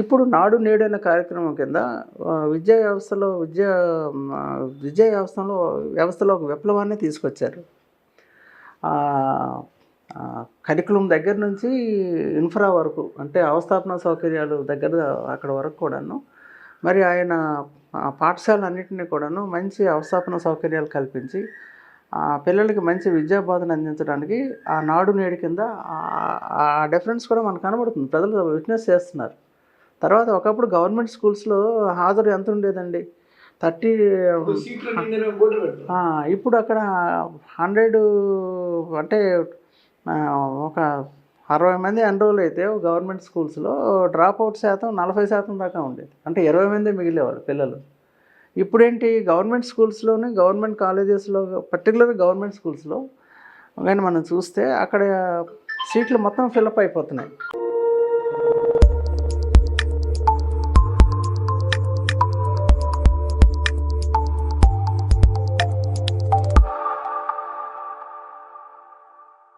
ఇప్పుడు నాడు నేడు అనే కార్యక్రమం కింద విద్యా వ్యవస్థలో విద్యా విద్యా వ్యవస్థలో వ్యవస్థలో ఒక విప్లవాన్ని తీసుకొచ్చారు. కరికులం దగ్గర నుంచి ఇన్ఫ్రా వరకు అంటే అవస్థాపన సౌకర్యాలు దగ్గర అక్కడ వరకు కూడాను మరి ఆయన పాఠశాల పాఠశాలన్నింటినీ కూడాను మంచి అవస్థాపన సౌకర్యాలు కల్పించి పిల్లలకి మంచి విద్యా బోధన అందించడానికి ఆ నాడు నేడు కింద ఆ డిఫరెన్స్ కూడా మనకు కనబడుతుంది. ప్రజలు విట్నెస్ చేస్తున్నారు. తర్వాత ఒకప్పుడు గవర్నమెంట్ స్కూల్స్లో హాజరు ఎంత ఉండేదండి? థర్టీ ఇప్పుడు అక్కడ హండ్రెడ్ అంటే ఒక అరవై మంది ఎన్రోల్ అయితే గవర్నమెంట్ స్కూల్స్లో డ్రాప్ అవుట్ శాతం నలభై శాతం దాకా ఉండేది. అంటే ఇరవై మంది మిగిలేవాళ్ళు పిల్లలు. ఇప్పుడేంటి? గవర్నమెంట్ స్కూల్స్లోని గవర్నమెంట్ కాలేజెస్లో పర్టికులర్ గవర్నమెంట్ స్కూల్స్లో కానీ మనం చూస్తే అక్కడ సీట్లు మొత్తం ఫిల్అప్ అయిపోతున్నాయి.